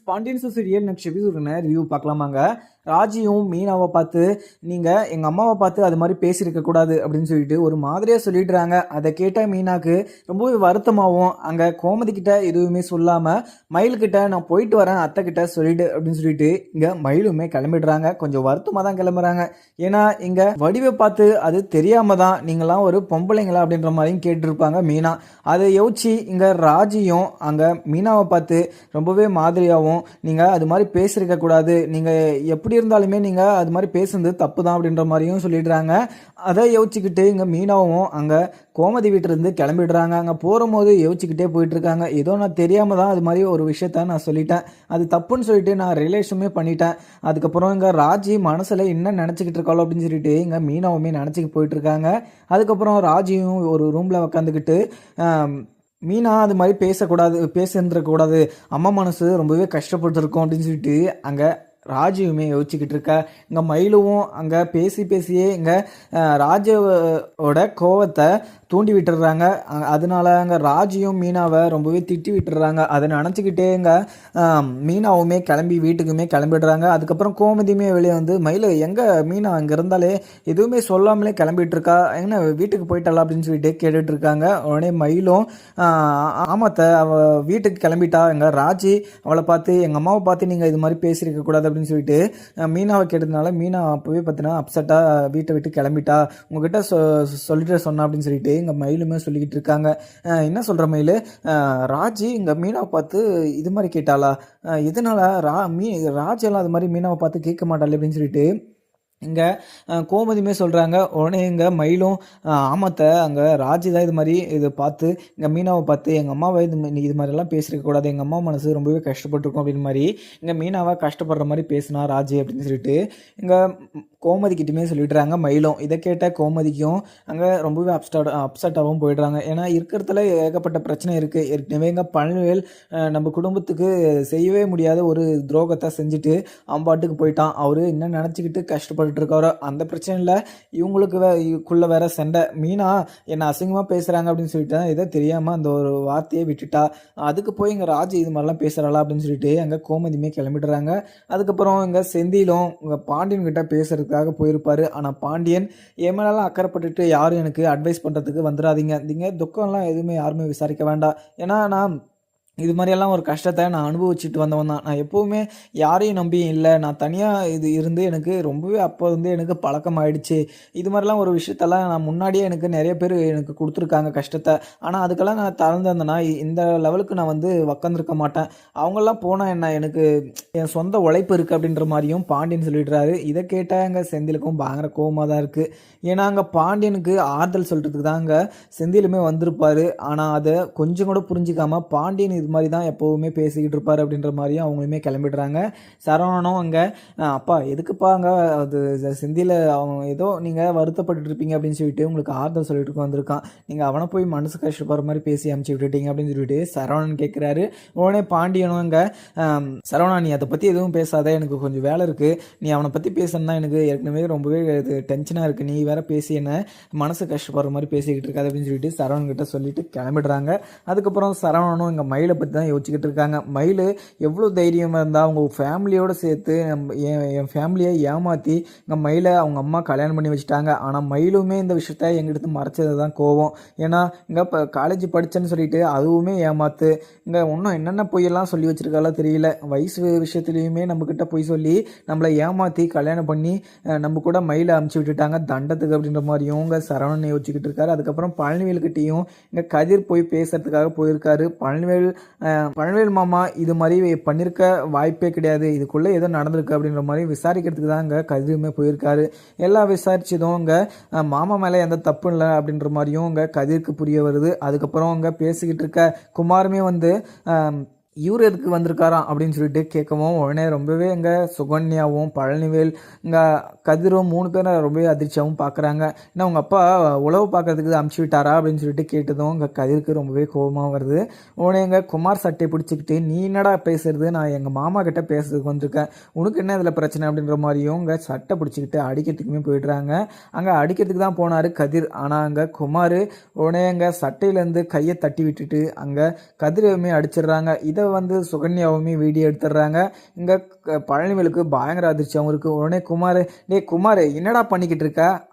ஸ்பாண்டியன்ஸ் serial next எபிசோடுன review பார்க்கலாமாங்க? ராஜியும் மீனாவை பார்த்து நீங்கள் எங்கள் அம்மாவை பார்த்து அது மாதிரி பேசியிருக்க கூடாது அப்படின்னு சொல்லிட்டு ஒரு மாதிரியாக சொல்லிடுறாங்க. அதை கேட்டால் மீனாக்கு ரொம்பவே வருத்தமாகவும் அங்கே கோமதி கிட்ட எதுவுமே சொல்லாமல் மயில்கிட்ட நான் போயிட்டு வரேன் அத்தை கிட்ட சொல்லிட்டு அப்படின்னு சொல்லிட்டு இங்கே மயிலுமே கிளம்பிடுறாங்க. கொஞ்சம் வருத்தமாக தான் கிளம்புறாங்க. ஏன்னா இங்கே வடிவை பார்த்து அது தெரியாமல் தான் நீங்களாம் ஒரு பொம்பளைங்களா அப்படின்ற மாதிரியும் கேட்டிருப்பாங்க மீனா. அதை யோசிச்சு இங்கே ராஜியும் அங்கே மீனாவை பார்த்து ரொம்பவே மாதிரியாகவும் நீங்கள் அது மாதிரி பேசியிருக்க கூடாது. நீங்கள் எப்படி இருந்தாலுமே நீங்கள் அது மாதிரி பேசுனது தப்பு தான் அப்படின்ற மாதிரியும் சொல்லிடுறாங்க. அதை யோசிச்சுக்கிட்டு இங்கே மீனாவும் அங்கே கோமதி வீட்டிலேருந்து கிளம்பிடுறாங்க. அங்கே போகும்போது யோசிச்சுக்கிட்டே போயிட்டுருக்காங்க. ஏதோ நான் தெரியாமல் தான் அது மாதிரி ஒரு விஷயத்த நான் சொல்லிட்டேன். அது தப்புன்னு சொல்லிட்டு நான் ரிலேஷனுமே பண்ணிட்டேன். அதுக்கப்புறம் இங்கே ராஜி மனசில் என்ன நினச்சிக்கிட்டு இருக்காளோ அப்படின்னு சொல்லிட்டு இங்கே மீனாவுமே நினச்சிக்கிட்டு போயிட்டுருக்காங்க. அதுக்கப்புறம் ராஜியும் ஒரு ரூமில் உக்காந்துக்கிட்டு மீனா அது மாதிரி பேசக்கூடாது பேசியிருந்துடக்கூடாது அம்மா மனசு ரொம்பவே கஷ்டப்பட்டுருக்கோம் அப்படின்னு சொல்லிட்டு அங்கே ராஜீவுமே யோசிச்சுக்கிட்டு இருக்கா. இங்கே மயிலுவும் அங்கே பேசி பேசியே இங்கே ராஜாவோட கோவத்தை தூண்டி விட்டுடுறாங்க அதனாலங்க அதனால அங்கே ராஜியும் மீனாவை ரொம்பவே திட்டி விட்டுடுறாங்க அதை நினச்சிக்கிட்டேங்க மீனாவுமே கிளம்பி வீட்டுக்குமே கிளம்பிடுறாங்க. அதுக்கப்புறம் கோமதியுமே வெளியே வந்து மயில் எங்கே மீனா அங்கே இருந்தாலே எதுவுமே சொல்லாமலே கிளம்பிட்டு இருக்கா என்ன வீட்டுக்கு போயிட்டாளா அப்படின்னு சொல்லிட்டு கேட்டுட்டு இருக்காங்க உடனே மயிலும் ஆமாத்த அவ வீட்டுக்கு கிளம்பிட்டா. எங்கள் ராஜி அவளை பார்த்து எங்கள் அம்மாவை பார்த்து நீங்கள் இது மாதிரி பேசியிருக்க கூடாது அப்படின்னு சொல்லிட்டு மீனாவை கேட்டதுனால மீனா அப்போவே பார்த்தீங்கன்னா அப்செட்டாக வீட்டை விட்டு கிளம்பிட்டா. உங்ககிட்ட சொ சொல்லிட்டு சொன்னா அப்படின்னு சொல்லிட்டு இங்கே மயிலுமே சொல்லிக்கிட்டு இருக்காங்க. என்ன சொல்கிற மயில்? ராஜி இங்கே மீனாவை பார்த்து இது மாதிரி கேட்டாளா? இதனால் ரா மீ ராஜெல்லாம் அது மாதிரி மீனாவை பார்த்து கேட்க மாட்டாள் அப்படின்னு சொல்லிட்டு இங்கே கோமதியுமே சொல்கிறாங்க உடனே இங்கே மயிலும் ஆமத்தை அங்கே ராஜி தான் இது மாதிரி இது பார்த்து இங்கே மீனாவை பார்த்து எங்கள் அம்மாவை இது இது மாதிரிலாம் பேசிருக்க கூடாது. எங்கள் அம்மா மனசு ரொம்பவே கஷ்டப்பட்டிருக்கும் அப்படின்னு மாதிரி இங்கே மீனாவை கஷ்டப்படுற மாதிரி பேசினா ராஜி அப்படின்னு சொல்லிட்டு இங்கே கோமதிக்கிட்டுமே சொல்லிடுறாங்க மயிலும். இதை கேட்ட கோமதிக்கும் அங்கே ரொம்பவே அப்சட் அப்செட்டாகவும் போயிடுறாங்க. ஏன்னா இருக்கிறதுல ஏகப்பட்ட பிரச்சனை இருக்குது ஏற்கனவே எங்கள் பழனிவேல் நம்ம குடும்பத்துக்கு செய்யவே முடியாத ஒரு துரோகத்தை செஞ்சுட்டு அம்பாட்டுக்கு போயிட்டான். அவர் என்ன நினச்சிக்கிட்டு கஷ்டப்பட்டு இருக்காரோ அந்த பிரச்சனையில் இவங்களுக்கு வே குள்ளே வேற சண்டை. மீனா என்னை அசிங்கமாக பேசுகிறாங்க அப்படின்னு சொல்லிட்டு இதை தெரியாமல் அந்த ஒரு வார்த்தையை விட்டுட்டா. அதுக்கு போய் இங்கே ராஜ் இது மாதிரிலாம் பேசுகிறாளா அப்படின்னு சொல்லிட்டு அங்கே கோமதியுமே கிளம்பிடுறாங்க. அதுக்கப்புறம் இங்கே செந்திலும் இங்கே பாண்டியன் கிட்ட பண்ணுறதுக்காக போயிருப்பார். ஆனால் பாண்டியன் என் மேலெல்லாம் அக்கறைப்பட்டுட்டு யாரும் எனக்கு அட்வைஸ் பண்ணுறதுக்கு வந்துடாதீங்க நீங்கள் துக்கம்லாம் எதுவுமே யாருமே விசாரிக்க வேண்டாம். ஏன்னா நான் இது மாதிரியெல்லாம் ஒரு கஷ்டத்தை நான் அனுபவிச்சுட்டு வந்தவன் தான். நான் எப்போவுமே யாரையும் நம்பி இல்லை. நான் தனியாக இது இருந்து எனக்கு ரொம்பவே அப்போ வந்து எனக்கு பழக்கம் ஆயிடுச்சு இது மாதிரிலாம் ஒரு விஷயத்தெல்லாம் நான் முன்னாடியே எனக்கு நிறைய பேர் எனக்கு கொடுத்துருக்காங்க கஷ்டத்தை. ஆனால் அதுக்கெல்லாம் நான் திறந்திருந்தேன்னா இந்த லெவலுக்கு நான் வந்து உக்காந்துருக்க மாட்டேன். அவங்கெல்லாம் போனால் என்ன எனக்கு என் சொந்த உழைப்பு இருக்குது அப்படின்ற மாதிரியும் பாண்டியன் சொல்லிடுறாரு. இதை கேட்டால் எங்கள் செந்திலுக்கும் பயங்கர கோவமாக தான் இருக்குது ஏன்னா அங்கே பாண்டியனுக்கு ஆறுதல் சொல்கிறதுக்கு தான் அங்கே செந்திலுமே வந்திருப்பார். ஆனால் அதை கொஞ்சம் கூட புரிஞ்சிக்காமல் பாண்டியன் இது மாதிரி தான் எப்போவுமே பேசிக்கிட்டு இருப்பார் அப்படின்ற மாதிரியும் அவங்களுமே கிளம்பிடுறாங்க. சரவணனும் அங்கே அப்பா எதுக்குப்பா அங்கே அது சிந்தியில் அவங்க ஏதோ நீங்கள் வருத்தப்பட்டு இருப்பீங்க அப்படின்னு சொல்லிட்டு உங்களுக்கு ஆறுதல் சொல்லிட்டு வந்திருக்கான். நீங்கள் அவனை போய் மனசு கஷ்டப்படுற மாதிரி பேசி அமுச்சு விட்டுட்டீங்க அப்படின்னு சொல்லிட்டு சரவணன் கேட்குறாரு உடனே பாண்டியனும் அங்கே சரவணா நீ அதை பற்றி எதுவும் பேசாத எனக்கு கொஞ்சம் வேலை இருக்குது நீ அவனை பற்றி பேசணும்னா எனக்கு ஏற்கனவே ரொம்பவே இது டென்ஷனாக இருக்குது நீ வேற பேசி என்ன மனசு கஷ்டப்படுற மாதிரி பேசிக்கிட்டு இருக்காது அப்படின்னு சொல்லிட்டு சரவணன் கிட்ட சொல்லிட்டு கிளம்பிடுறாங்க. அதுக்கப்புறம் சரவணனும் எங்கள் மயில பற்றி தான் யோசிச்சுக்கிட்டு இருக்காங்க. மயில் எவ்வளோ தைரியமாக இருந்தால் அவங்க ஃபேமிலியோடு சேர்த்து என் என் ஃபேமிலியை ஏமாற்றி எங்கள் மயிலை அவங்க அம்மா கல்யாணம் பண்ணி வச்சுட்டாங்க. ஆனால் மயிலுமே இந்த விஷயத்த எங்கிட்ட மறைச்சது தான் கோவம் ஏன்னா இங்கே இப்போ காலேஜ் படித்தேன்னு சொல்லிட்டு அதுவுமே ஏமாத்து. இங்கே இன்னும் என்னென்ன பொய்யெல்லாம் சொல்லி வச்சிருக்காளோ தெரியல. வயசு விஷயத்துலையுமே நம்மக்கிட்ட பொய் சொல்லி நம்மளை ஏமாற்றி கல்யாணம் பண்ணி நம்ம கூட மயிலை அமுச்சு விட்டுட்டாங்க. தண்டத்துக்கு அப்படின்ற மாதிரியும் இங்கே சரவணன் யோசிச்சுக்கிட்டு இருக்காரு. அதுக்கப்புறம் பழனிவேல்கிட்டையும் இங்கே கதிர் போய் பேசுகிறதுக்காக போயிருக்காரு. பழனிவேல் பழனிவேல் மாமா இது மாதிரி பண்ணியிருக்க வாய்ப்பே கிடையாது. இதுக்குள்ளே ஏதோ நடந்திருக்கு அப்படின்ற மாதிரி விசாரிக்கிறதுக்கு தான் அங்கே கதிருமே போயிருக்காரு. எல்லாம் விசாரிச்சதும் இங்கே மாமா மேலே எந்த தப்பு இல்லை அப்படின்ற மாதிரியும் இங்கே கதிருக்கு புரிய வருது. அதுக்கப்புறம் அங்கே பேசிக்கிட்டு இருக்க குமாருமே வந்து இவர் எதுக்கு வந்திருக்காராம் அப்படின்னு சொல்லிட்டு கேட்கவும் உடனே ரொம்பவே இங்கே சுகன்யாவும் பழனிவேல் இங்கே கதிரும் மூணு பேரும் ரொம்பவே அதிர்ச்சியாகவும் பார்க்குறாங்க ஏன்னா உங்கள் அப்பா உழவு பார்க்கறதுக்கு அமுச்சு விட்டாரா அப்படின்னு சொல்லிட்டு கேட்டதும் இங்கே கதிருக்கு ரொம்பவே கோபமாக வருது. உடனே இங்கே குமார் சட்டை பிடிச்சிக்கிட்டு நீ என்னடா பேசுறது? நான் எங்கள் மாமா கிட்டே பேசுறதுக்கு வந்திருக்கேன். உனக்கு என்ன இதில் பிரச்சனை? அப்படின்ற மாதிரியும் இங்கே சட்டை பிடிச்சிக்கிட்டு அடிக்கிறதுக்குமே போயிடுறாங்க. அங்கே அடிக்கிறதுக்கு தான் போனார் கதிர். ஆனால் அங்கே குமார் உடனே எங்கள் சட்டையிலேருந்து கையை தட்டி விட்டுட்டு அங்கே கதிரவுமே அடிச்சிடுறாங்க. இதை இதை வந்து சுகன்யாவுமே வீடியோ எடுத்துடுறாங்க. இங்கே பழனிவேலுக்கு பயங்கர அதிர்ச்சியாகவும் இருக்குது உடனே குமார் டே குமார் என்னடா பண்ணிக்கிட்டு இருக்க?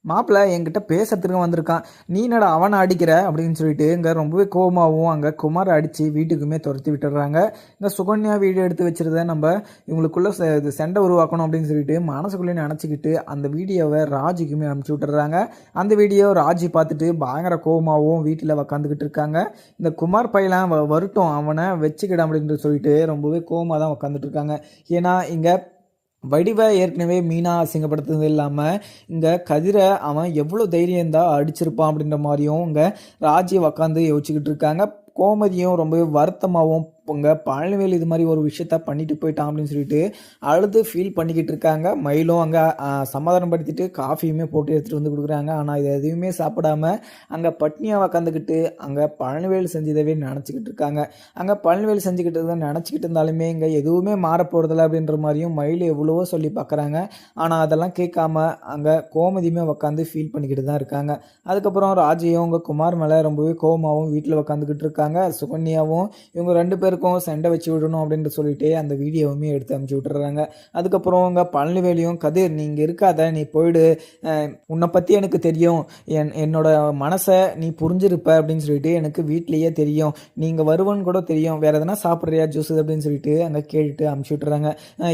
மாப்பிள்ளை என்கிட்ட பேசுறதுக்கு வந்திருக்கான். நீ என்னடா அவனை அடிக்கிற? அப்படின்னு சொல்லிட்டு இங்கே ரொம்பவே கோபமாகவும் அங்கே குமாரை அடித்து வீட்டுக்குமே துரத்தி விட்டுடுறாங்க. இங்கே சுகன்யா வீடியோ எடுத்து வச்சுருத நம்ம இவங்களுக்குள்ளே இது சண்டை உருவாக்கணும் அப்படின்னு சொல்லிட்டு மனசுக்குள்ளே நினச்சிக்கிட்டு அந்த வீடியோவை ராஜுக்குமே அனுப்பிச்சி விட்டுறாங்க அந்த வீடியோ ராஜி பார்த்துட்டு பயங்கர கோபமாகவும் வீட்டில் உக்காந்துக்கிட்டு இருக்காங்க. இந்த குமார் பையலாம் வ- அவனை வச்சுக்கிட அப்படின்னு சொல்லிட்டு ரொம்பவே கோமாக தான் உட்காந்துட்டு இருக்காங்க ஏன்னா இங்கே வடிவை ஏற்கனவே மீனா அசிங்கப்படுத்துறது இல்லாமல் இங்கே கதிரை அவன் எவ்வளோ தைரியம் தான் அடிச்சிருப்பான் அப்படின்ற மாதிரியும் இங்கே ராஜி உக்காந்து யோசிச்சுக்கிட்டு இருக்காங்க கோமதியும் ரொம்பவே வருத்தமாகவும் இங்கே பழனிவேல் இது மாதிரி ஒரு விஷயத்த பண்ணிட்டு போயிட்டான் அப்படின்னு சொல்லிட்டு அழுது ஃபீல் பண்ணிக்கிட்டு இருக்காங்க. மயிலும் அங்கே சமாதானப்படுத்திட்டு காஃபியுமே போட்டு எடுத்துகிட்டு வந்து கொடுக்குறாங்க. ஆனால் இது எதுவுமே சாப்பிடாம அங்கே பட்னியாக உக்காந்துக்கிட்டு அங்கே பழனிவேல் செஞ்சதவே நினச்சிக்கிட்டு இருக்காங்க. அங்கே பழனிவேல் செஞ்சுக்கிட்டு நினச்சிக்கிட்டு இருந்தாலுமே இங்கே எதுவுமே மாற போகிறதில்ல அப்படின்ற மாதிரியும் மயில் எவ்வளவோ சொல்லி பார்க்குறாங்க. ஆனால் அதெல்லாம் கேட்காம அங்கே கோமதியுமே உக்காந்து ஃபீல் பண்ணிக்கிட்டு தான் இருக்காங்க. அதுக்கப்புறம் ராஜியும் உங்கள் குமார் மேலே ரொம்பவே கோமாவும் வீட்டில் உக்காந்துக்கிட்டு இருக்காங்க. சுகன்யாவும் இவங்க ரெண்டு பேரும் ரெண்டுக்கும் சண்டை வச்சு விடணும் அப்படின்னு சொல்லிட்டு அந்த வீடியோவுமே எடுத்து அனுப்பிச்சு விட்டுறாங்க. அதுக்கப்புறம் அங்கே பழனிவேலியும் கதிர் நீங்கள் இருக்காத நீ போயிடு. உன்னை பற்றி எனக்கு தெரியும். என் என்னோட மனசை நீ புரிஞ்சிருப்ப அப்படின்னு சொல்லிட்டு எனக்கு வீட்லேயே தெரியும். நீங்கள் வருவன்னு கூட தெரியும். வேறு எதனா சாப்பிட்றியா ஜூஸ் அப்படின்னு சொல்லிட்டு அங்கே கேட்டுட்டு அனுப்பிச்சி விட்டுறாங்க.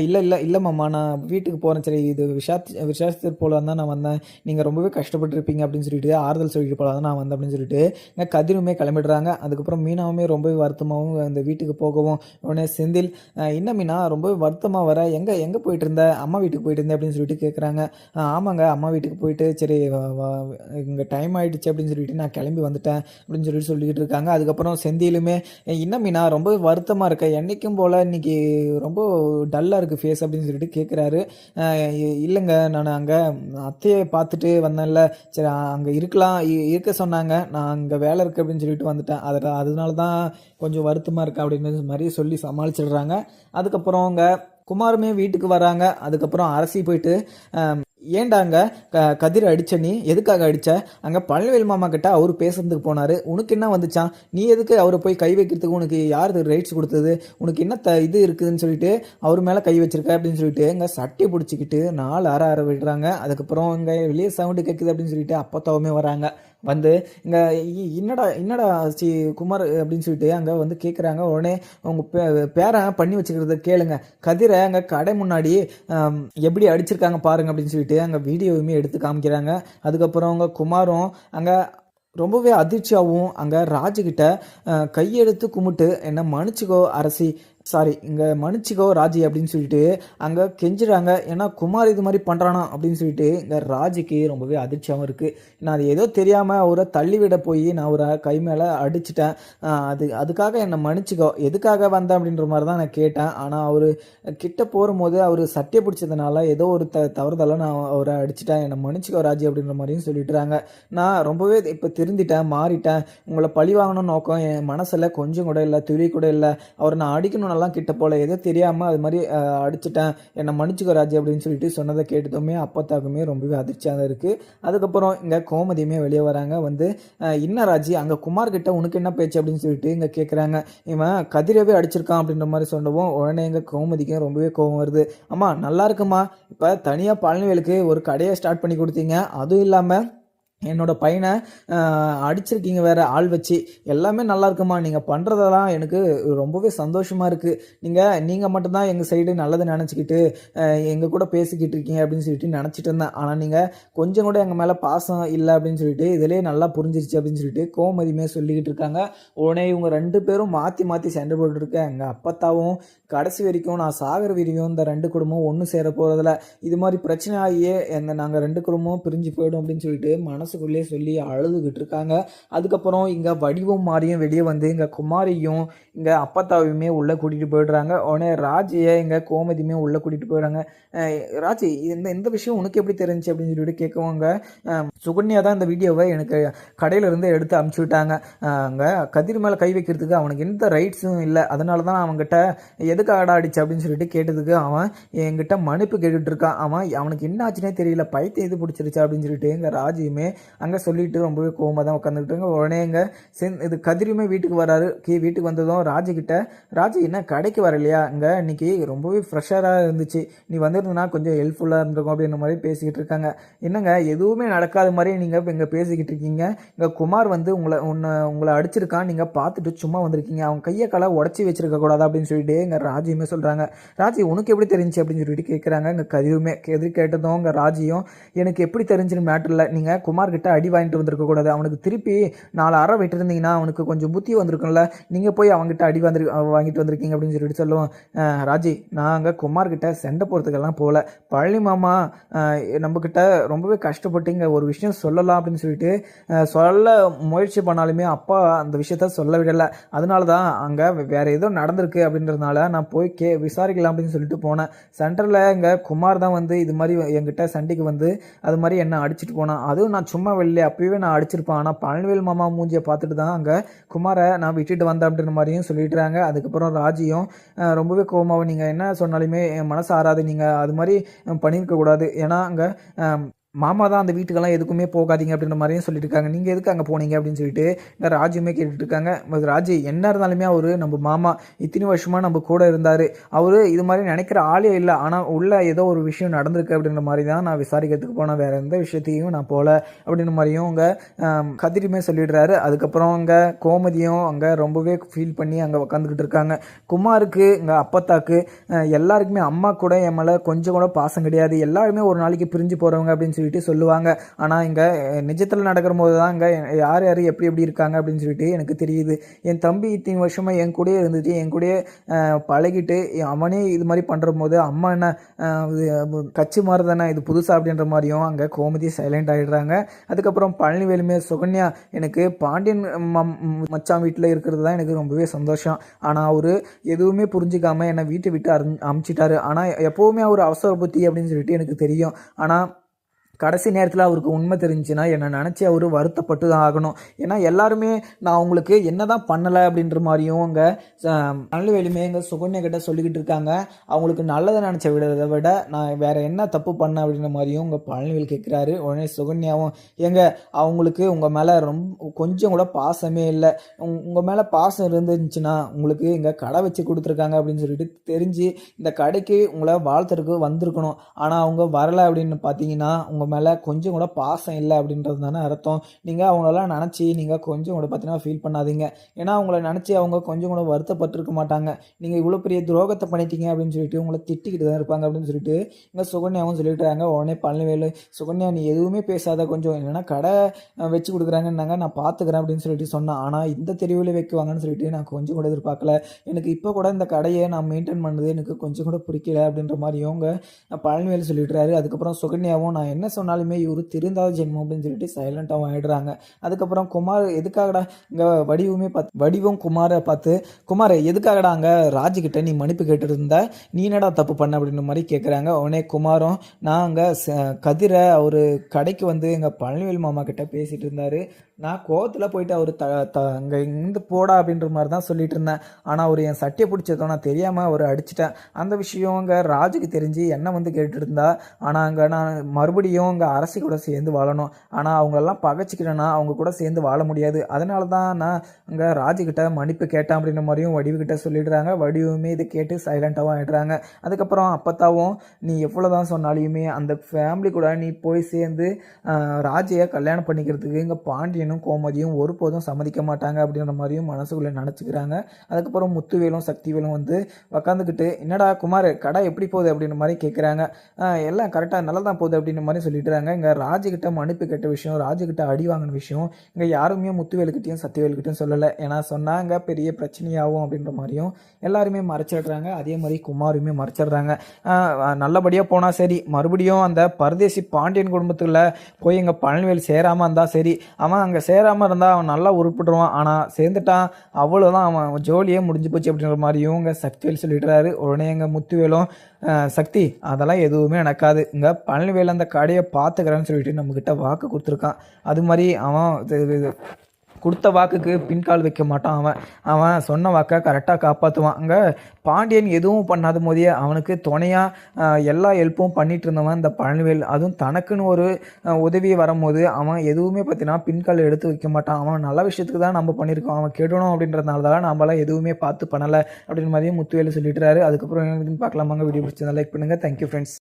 இல்லை இல்லை இல்லை மாமா நான் வீட்டுக்கு போகிறேன் சரி இது விஷாத் விசாரித்து போல தான் நான் வந்தேன். நீங்கள் ரொம்பவே கஷ்டப்பட்டுருப்பீங்க அப்படின்னு சொல்லிட்டு ஆறுதல் சொல்லிட்டு போல தான் நான் வந்தேன் அப்படின்னு சொல்லிட்டு கதிருமே கிளம்பிடுறாங்க. அதுக்கப்புறம் மீனாவுமே ரொம்பவே வருத்தமாகவும் அந்த வீட்டுக்கு போகவும் உடனே செந்தில் இன்னமினா ரொம்பவே வருத்தமாக வர? எங்கே எங்கே போயிட்டு இருந்த? அம்மா வீட்டுக்கு போயிட்டு இருந்தேன் அப்படின்னு சொல்லிட்டு கேட்குறாங்க ஆமாங்க அம்மா வீட்டுக்கு போயிட்டு சரி இங்கே டைம் ஆயிடுச்சு அப்படின்னு சொல்லிட்டு நான் கிளம்பி வந்துட்டேன் அப்படின்னு சொல்லிட்டு சொல்லிக்கிட்டு இருக்காங்க. அதுக்கப்புறம் செந்திலுமே இன்னமினா ரொம்ப வருத்தமாக இருக்க? என்னைக்கும் போல் இன்னைக்கு ரொம்ப டல்லாக இருக்குது ஃபேஸ் அப்படின்னு சொல்லிட்டு கேட்குறாரு இல்லைங்க நான் அங்கே அத்தையை பார்த்துட்டு வந்தேன்ல. சரி அங்கே இருக்கலாம் இ- இருக்க சொன்னாங்க. நான் அங்கே வேலை இருக்குது அப்படின்னு சொல்லிட்டு வந்துட்டேன். அதில் அதனால தான் கொஞ்சம் வருத்தமாக இருக்கு அப்படின்னு மாதிரி சொல்லி சமாளிச்சிடுறாங்க. அதுக்கப்புறம் அங்கே குமாருமே வீட்டுக்கு வராங்க. அதுக்கப்புறம் அரசி போயிட்டு ஏண்டாங்க? க கதிர் அடிச்ச நீ எதுக்காக அடித்த அங்கே பழனிவேல் மாமா கிட்ட அவர் பேசுறதுக்கு போனார். உனக்கு என்ன வந்துச்சான்? நீ எதுக்கு அவரை போய் கை வைக்கிறதுக்கு உனக்கு யார் ரைட்ஸ் கொடுத்தது? உனக்கு என்ன த இது இருக்குதுன்னு சொல்லிட்டு அவர் மேலே கை வச்சிருக்க அப்படின்னு சொல்லிட்டு இங்கே சட்டை பிடிச்சிக்கிட்டு நாலு அற அற விடுறாங்க. அதுக்கப்புறம் இங்கே வெளியே சவுண்டு கேட்குது அப்படின்னு சொல்லிட்டு அப்பத்தாவுமே வராங்க. வந்து இங்கே என்னடா என்னடா சி குமார் அப்படின்னு சொல்லிட்டு அங்கே வந்து கேட்குறாங்க உடனே அவங்க பே பேரன் பண்ணி வச்சுக்கிறத கேளுங்க. கதிரை அங்கே கடை முன்னாடி எப்படி அடிச்சிருக்காங்க பாருங்க அப்படின்னு சொல்லிட்டு அங்கே வீடியோவுமே எடுத்து காமிக்கிறாங்க. அதுக்கப்புறம் அவங்க குமாரும் அங்கே ரொம்பவே அதிர்ச்சியாகவும் அங்கே ராஜுக்கிட்ட கையெடுத்து கும்பிட்டு என்னை மன்னிச்சுக்கோ அரசி சாரி இங்கே மன்னிச்சிக்கோ ராஜி அப்படின்னு சொல்லிட்டு அங்கே கெஞ்சுறாங்க. ஏன்னா குமார் இது மாதிரி பண்ணுறானா அப்படின்னு சொல்லிட்டு இங்கே ராஜிக்கு ரொம்பவே அதிர்ச்சியாகவும் இருக்குது நான் அது ஏதோ தெரியாமல் அவரை தள்ளிவிட போய் நான் அவரை கை மேலே அடிச்சிட்டேன். அது அதுக்காக என்னை மன்னிச்சிக்கோ. எதுக்காக வந்தேன் அப்படின்ற மாதிரி தான் நான் கேட்டேன். ஆனால் அவர் கிட்ட போகும்போது அவர் சட்டையை பிடிச்சதுனால ஏதோ ஒரு த தவறுதலாக நான் அவரை அடிச்சிட்டேன். என்னை மன்னிச்சிக்கோ ராஜி அப்படின்ற மாதிரியும் சொல்லிட்டுறாங்க. நான் ரொம்பவே இப்போ திருந்திட்டேன் மாறிட்டேன். உங்களை பழி வாங்கணும்னு நோக்கம் என் மனசில் கொஞ்சம் கூட இல்லை துளி கூட இல்லை. அவரை நான் அடிக்கணும்னெல்லாம் கிட்ட போல ஏதோ தெரியாமல் அது மாதிரி அடிச்சிட்டேன். என்னை மன்னிச்சுக்கோ ராஜி அப்படின்னு சொல்லிட்டு சொன்னதை கேட்டதுமே அப்பத்தாக்குமே ரொம்பவே அதிர்ச்சியாக தான் இருக்குது அதுக்கப்புறம் இங்கே கோமதியுமே வெளியே வராங்க. வந்து இன்ன என்ன ராஜி அங்கே குமார் கிட்ட உனக்கு என்ன பேச்சு? அப்படின்னு சொல்லிட்டு இங்கே கேட்குறாங்க இவன் கதிரவே அடிச்சிருக்கான் அப்படின்ற மாதிரி சொன்னவும் உடனே எங்கள் கோமதிக்கும் ரொம்பவே கோவம் வருது. அம்மா நல்லா இருக்குமா? இப்போ தனியாக பழனிவேலுக்கு ஒரு கடையை ஸ்டார்ட் பண்ணி கொடுத்தீங்க. அதுவும் இல்லாமல் என்னோட பையனை அடிச்சிருக்கீங்க வேறு ஆள் வச்சு. எல்லாமே நல்லா இருக்குமா? நீங்கள் பண்ணுறதெல்லாம் எனக்கு ரொம்பவே சந்தோஷமாக இருக்குது நீங்கள் நீங்கள் மட்டும்தான் எங்கள் சைடு நல்லது நினச்சிக்கிட்டு எங்கள் கூட பேசிக்கிட்டு இருக்கீங்க அப்படின்னு சொல்லிட்டு நினச்சிட்டு இருந்தேன். ஆனால் நீங்கள் கொஞ்சம் கூட எங்கள் மேலே பாசம் இல்லை அப்படின்னு சொல்லிட்டு இதிலே நல்லா புரிஞ்சிருச்சு அப்படின்னு சொல்லிட்டு கோமதியுமே சொல்லிக்கிட்டு இருக்காங்க. உடனே இவங்க ரெண்டு பேரும் மாற்றி மாற்றி சண்டை போட்டுருக்கேன் எங்கள் அப்பத்தாவும் கடைசி வரைக்கும் நான் சாகர வரைக்கும் இந்த ரெண்டு குடும்பம் ஒன்று சேர போகிறதில்ல இது மாதிரி பிரச்சனை ஆகியே எங்கள் நாங்கள் ரெண்டு குடும்பமும் பிரிஞ்சு போயிடும் அப்படின்னு சொல்லிட்டு மனசுக்குள்ளேயே சொல்லி அழுதுகிட்டு இருக்காங்க அதுக்கப்புறம் இங்கே வடிவம் மாறியும் வெளியே வந்து இங்கே குமாரியும் இங்கே அப்பத்தாவையுமே உள்ளே கூட்டிகிட்டு போயிடுறாங்க. உடனே ராஜியை இங்கே கோமதியுமே உள்ளே கூட்டிகிட்டு போயிடுறாங்க. அஹ் ராஜி இந்த இந்த விஷயம் உனக்கு எப்படி தெரிஞ்சு அப்படின்னு சொல்லிட்டு கேட்குவாங்க. சுகன்யா தான் இந்த வீடியோவை எனக்கு கடையிலேருந்து எடுத்து அமுச்சு விட்டாங்க அங்கே கதிர் மேலே கை வைக்கிறதுக்கு அவனுக்கு எந்த ரைட்ஸும் இல்லை. அதனால தான் அவன்கிட்ட எதுக்கு ஆடா அடிச்சு அப்படின்னு சொல்லிட்டு கேட்டதுக்கு அவன் என்கிட்ட மன்னிப்பு கேட்டுட்டு இருக்கான். அவன் அவனுக்கு என்ன ஆச்சுனே தெரியல. பைத்தியம் இது பிடிச்சிருச்சு அப்படின்னு சொல்லிட்டு எங்கள் ராஜியுமே அங்கே சொல்லிட்டு ரொம்பவே கோவமாக தான் உட்காந்துக்கிட்டாங்க உடனே இங்கே சென் இது கதிரியுமே வீட்டுக்கு வராரு. கே வீட்டுக்கு வந்ததும் ராஜுக்கிட்ட ராஜு என்ன கடைக்கு வரலையா இங்கே இன்னைக்கு ரொம்பவே ஃப்ரெஷராக இருந்துச்சு. நீ வந்திருந்தனா கொஞ்சம் ஹெல்ப்ஃபுல்லாக இருந்திருக்கும் அப்படின்ற மாதிரி பேசிக்கிட்டு இருக்காங்க. என்னங்க எதுவுமே நடக்காத மாதிரி நீங்கள் இப்போ இங்கே பேசிக்கிட்டு இருக்கீங்க. இங்கே குமார் வந்து உங்களை உன்னை உங்களை அடிச்சிருக்கான். நீங்கள் பார்த்துட்டு சும்மா வந்திருக்கீங்க. அவன் கையை காலை உடச்சி வச்சிருக்க கூடாது? அப்படின்னு சொல்லிட்டு இங்கே ராஜியுமே சொல்கிறாங்க ராஜி உனக்கு எப்படி தெரிஞ்சு அப்படின்னு சொல்லிட்டு கேட்குறாங்க இங்கே கதிருமே எதிர் கேட்டதும் இங்கே ராஜியும் எனக்கு எப்படி தெரிஞ்சுன்னு மேட்டரில் நீங்கள் குமார் கிட்ட அடி வாங்கிட்டு வந்திருக்க கூடாது. அவனுக்கு திருப்பி நாலு அறை விட்டுருந்தீங்கன்னா அவனுக்கு கொஞ்சம் புத்தி வந்திருக்கும்ல. நீங்கள் போய் அவங்ககிட்ட அடி வந்து வாங்கிட்டு வந்திருக்கீங்க அப்படின்னு சொல்லிட்டு சொல்லுவோம் ராஜி நாங்கள் குமார்கிட்ட சண்டை போகிறதுக்கெல்லாம் போகல. பழனி மாமா நம்மக்கிட்ட ரொம்பவே கஷ்டப்பட்டு இங்கே ஒரு விஷயம் சொல்லலாம் அப்படின்னு சொல்லிட்டு சொல்ல முயற்சி பண்ணாலுமே அப்பா அந்த விஷயத்த சொல்ல விடலை அதனால தான் அங்கே வேற ஏதோ நடந்திருக்கு அப்படின்றதுனால நான் போய் கே விசாரிக்கலாம் அப்படின்னு சொல்லிட்டு போனேன். சென்டரில் இங்கே குமார் தான் வந்து இது மாதிரி என்கிட்ட சண்டைக்கு வந்து அது மாதிரி என்ன அடிச்சிட்டு போனான். அதுவும் நான் சும்மா வெளியே அப்பயே நான் அடிச்சிருப்பேன். ஆனால் பழனிவேல் மாமா மூஞ்சியை பார்த்துட்டு தான் அங்கே குமாரை நான் விட்டுட்டு வந்தேன் அப்படின்ற மாதிரியும் சொல்லிடுறாங்க. அதுக்கப்புறம் ராஜியும் ரொம்பவே கோபமாகவும் நீங்கள் என்ன சொன்னாலுமே என் மனசு ஆறாது. நீங்கள் அது மாதிரி பண்ணியிருக்கக்கூடாது. ஏன்னா அங்கே மாமா தான் அந்த வீட்டுக்கெல்லாம் எதுக்குமே போகாதீங்க அப்படின்ற மாதிரியும் சொல்லிட்டு இருக்காங்க நீங்கள் எதுக்கு அங்கே போனீங்க அப்படின்னு சொல்லிட்டு இந்த ராஜுமே கேட்டுட்டு இருக்காங்க ராஜு என்ன இருந்தாலுமே அவர் நம்ம மாமா இத்தனை வருஷமாக நம்ம கூட இருந்தார். அவர் இது மாதிரி நினைக்கிற ஆளே இல்லை. ஆனால் உள்ள ஏதோ ஒரு விஷயம் நடந்திருக்கு அப்படின்ற மாதிரி தான் நான் விசாரிக்கிறதுக்கு போனேன். வேறு எந்த விஷயத்தையும் நான் போகல அப்படின்ற மாதிரியும் அங்கே கதிரியுமே சொல்லிடுறாரு. அதுக்கப்புறம் அங்கே கோமதியும் அங்கே ரொம்பவே ஃபீல் பண்ணி அங்கே உக்காந்துக்கிட்டு இருக்காங்க குமாருக்கு இங்கே அப்பத்தாக்கு எல்லாருக்குமே அம்மா கூட என் மேலே கொஞ்சம் கூட பாசம் கிடையாது. எல்லாருமே ஒரு நாளைக்கு பிரிஞ்சு போகிறவங்க அப்படின்னு சொல்லிட்டு சொல்லுவாங்க. ஆனால் இங்கே நிஜத்தில் நடக்கிற போது தான் இங்கே யார் யார் எப்படி எப்படி இருக்காங்க அப்படின்னு சொல்லிட்டு எனக்கு தெரியுது. என் தம்பி இத்தனை வருஷமாக என் கூடயே இருந்துட்டு என் கூடயே பழகிட்டு அவனே இது மாதிரி பண்ணுற போது அம்மா என்ன இது கட்சி மாதிரி தானே இது புதுசாக அப்படின்ற மாதிரியும் அங்கே கோமதி சைலண்ட் ஆகிடுறாங்க அதுக்கப்புறம் பழனிவேலுமே சுகன்யா எனக்கு பாண்டியன் மம்- மச்சான் வீட்டில் இருக்கிறது தான் எனக்கு ரொம்பவே சந்தோஷம். ஆனால் அவர் எதுவுமே புரிஞ்சிக்காமல் என்னை வீட்டை விட்டு அரு அமுச்சிட்டாரு. ஆனால் எப்போவுமே அவர் அவசர புத்தி அப்படின்னு சொல்லிட்டு எனக்கு தெரியும். ஆனால் கடைசி நேரத்தில் அவருக்கு உண்மை தெரிஞ்சுன்னா என்னை நினச்சி அவர் வருத்தப்பட்டு தான் ஆகணும். ஏன்னா எல்லாருமே நான் உங்களுக்கு என்ன தான் பண்ணலை அப்படின்ற மாதிரியும் அங்கே நல்லவேலுமே எங்கள் சுகன்யா கிட்ட சொல்லிக்கிட்டு இருக்காங்க. அவங்களுக்கு நல்லதை நினச்ச விடுறதை விட நான் வேறு என்ன தப்பு பண்ணேன் அப்படின்ற மாதிரியும் உங்கள் பழனிவேல் கேட்குறாரு உடனே சுகன்யாவும் ஏங்க அவங்களுக்கு உங்கள் மேலே ரொம்ப கொஞ்சம் கூட பாசமே இல்லை. உங்கள் மேலே பாசம் இருந்துச்சுன்னா உங்களுக்கு எங்கள் கடை வச்சு கொடுத்துருக்காங்க அப்படின்னு சொல்லிட்டு தெரிஞ்சு இந்த கடைக்கு உங்களை வாழ்த்துறதுக்கு வந்திருக்கணும். ஆனால் அவங்க வரலை அப்படின்னு பார்த்தீங்கன்னா உங்கள் மேலே கொஞ்சம் கூட பாசம் இல்லை அப்படின்றது தானே அர்த்தம். நீங்கள் அவங்களெல்லாம் நினச்சி நீங்கள் கொஞ்சம் கூட பார்த்தீங்கன்னா ஃபீல் பண்ணாதீங்க. ஏன்னா அவங்கள நினச்சி அவங்க கொஞ்சம் கூட வருத்தப்பட்டிருக்க மாட்டாங்க. நீங்கள் இவ்வளோ பெரிய துரோகத்தை பண்ணிட்டீங்க அப்படின்னு சொல்லிட்டு உங்களை திட்டிக்கிட்டு தான் இருப்பாங்க அப்படின்னு சொல்லிட்டு இங்கே சுகன்யாவும் சொல்லிட்டுறாங்க உடனே பழனிவேலு சுகன்யா நீ எதுவுமே பேசாத. கொஞ்சம் இல்லைன்னா கடை வச்சு கொடுக்குறாங்கன்னாங்க. நான் பார்த்துக்கிறேன் அப்படின்னு சொல்லிட்டு சொன்னேன் ஆனால் இந்த தெருவில் வைக்குவாங்கன்னு சொல்லிட்டு நான் கொஞ்சம் கூட எதிர்பார்க்கல. எனக்கு இப்போ கூட இந்த கடையை நான் மெயின்டைன் பண்ணது எனக்கு கொஞ்சம் கூட பிடிக்கல அப்படின்ற மாதிரி இவங்க பழனிவேலு சொல்லிடுறாரு. அதுக்கப்புறம் சுகன்யாவும் நான் என்ன சொன்னாலுமே இவர் திருந்தாத ஜென்மம் அப்படின்னு சொல்லிட்டு சைலண்ட்டாகவும் ஆயிடுறாங்க. அதுக்கப்புறம் குமார் எதுக்காகடா இங்கே வடிவுமே பார்த்து வடிவும் குமாரை பார்த்து குமார் எதுக்காகடா அங்கே ராஜுக்கிட்ட நீ மன்னிப்பு கேட்டுருந்த? நீ என்னடா தப்பு பண்ண? அப்படின்ற மாதிரி கேட்குறாங்க உடனே குமாரும் நான் அங்கே கதிரை அவர் கடைக்கு வந்து எங்கள் பழனிவேல் மாமா கிட்ட பேசிகிட்டு இருந்தார். நான் கோவத்தில் போயிட்டு அவர் த த அங்கே இருந்து போடா அப்படின்ற மாதிரி தான் சொல்லிட்டு இருந்தேன். ஆனால் அவர் என் சட்டையை பிடிச்சதோ நான் தெரியாமல் அவர் அடிச்சிட்டேன். அந்த விஷயம் அங்கே ராஜுக்கு தெரிஞ்சு என்ன வந்து கேட்டுட்டு இருந்தா ஆனால் அங்கே நான் மறுபடியும் அங்கே அரசு கூட சேர்ந்து வாழணும். ஆனால் அவங்களெல்லாம் பகைச்சிக்கிட்டேன்னா அவங்க கூட சேர்ந்து வாழ முடியாது. அதனால தான் நான் அங்கே ராஜுக்கிட்ட மன்னிப்பு கேட்டேன் அப்படின்ற மாதிரியும் வடிவுக்கிட்ட சொல்லிடுறாங்க. வடிவுமே இது கேட்டு சைலண்ட்டாகவும் ஆகிடுறாங்க அதுக்கப்புறம் அப்பத்தாவும் நீ எவ்வளோ தான் சொன்னாலையுமே அந்த ஃபேமிலி கூட நீ போய் சேர்ந்து ராஜையை கல்யாணம் பண்ணிக்கிறதுக்கு இங்கே பாண்டியன் சூரியனும் கோமதியும் ஒருபோதும் சம்மதிக்க மாட்டாங்க அப்படின்ற மாதிரியும் மனசுக்குள்ளே நினச்சிக்கிறாங்க. அதுக்கப்புறம் முத்துவேலும் சக்திவேலும் வந்து உக்காந்துக்கிட்டு என்னடா குமார் கடை எப்படி போகுது? அப்படின்ற மாதிரி கேட்குறாங்க எல்லாம் கரெக்டாக நல்லா தான் போகுது அப்படின்ற மாதிரி சொல்லிட்டுறாங்க. இங்கே ராஜுக்கிட்ட மன்னிப்பு கேட்ட விஷயம் ராஜுக்கிட்ட அடி வாங்கின விஷயம் இங்கே யாருமே முத்துவேலுக்கிட்டையும் சக்திவேலுக்கிட்டையும் சொல்லலை. ஏன்னா சொன்னாங்க பெரிய பிரச்சனையாகும் அப்படின்ற மாதிரியும் எல்லாருமே மறைச்சிடுறாங்க அதே மாதிரி குமாருமே மறைச்சிடுறாங்க. நல்லபடியாக போனால் சரி. மறுபடியும் அந்த பரதேசி பாண்டியன் குடும்பத்தில் போய் எங்கள் பழனிவேல் சேராமல் இருந்தால் சரி. அவன் அங்கே சேராமல் இருந்தால் அவன் நல்லா உருப்பிடுவான் ஆனால் சேர்ந்துட்டான். அவ்வளோதான் அவன். ஜோலியே முடிஞ்சு போச்சு அப்படின்ற மாதிரியும் இங்கே சக்திவேல் சொல்லிடுறாரு. உடனே எங்கள் முத்துவேலும் சக்தி அதெல்லாம் எதுவுமே நடக்காது. இங்கே பழனிவேல் அந்த கடையை பார்த்துக்கிறேன்னு சொல்லிட்டு நம்மக்கிட்ட வாக்கு கொடுத்துருக்கான். அது மாதிரி அவன் இது- கொடுத்த வாக்குக்கு பின்கால் வைக்க மாட்டான் அவன். அவன் சொன்ன வாக்கை கரெக்டாக காப்பாற்றுவான் அங்கே பாண்டியன் எதுவும் பண்ணாத போதே அவனுக்கு துணையாக எல்லா ஹெல்ப்பும் பண்ணிட்டு இருந்தவன் இந்த பழனிவேல். அதுவும் தனக்குன்னு ஒரு உதவி வரும்போது அவன் எதுவுமே பார்த்தீங்கன்னா பின்கால் எடுத்து வைக்க மாட்டான். அவன் நல்ல விஷயத்துக்கு தான் நம்ம பண்ணியிருக்கோம் அவன் கெடணும் அப்படின்றதுனால தான் நம்மளாம் எதுவுமே பார்த்து பண்ணலை. அப்படின்ற மாதிரியும் முத்துவேலு சொல்லிட்டுறாரு. அதுக்கப்புறம் என்னன்னு பார்க்கலாமாங்க. வீடியோ பிடிச்சதா லைக் பண்ணுங்கள் தேங்க்யூ ஃப்ரெண்ட்ஸ்